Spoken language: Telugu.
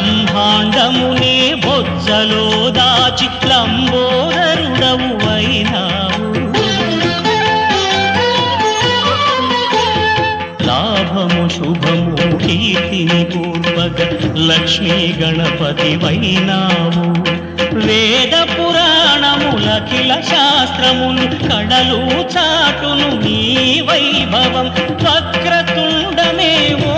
బ్రహ్మాండమునే బొజ్జలో దాచి లంబోదరుడవు అయినావు లాభము శుభము కీర్తిని పూర్వక లక్ష్మీ గణపతి వైనావు వేద పురాణములఖిల శాస్త్రములు కడలు చాటును నీ వైభవం వక్రతుండమేవో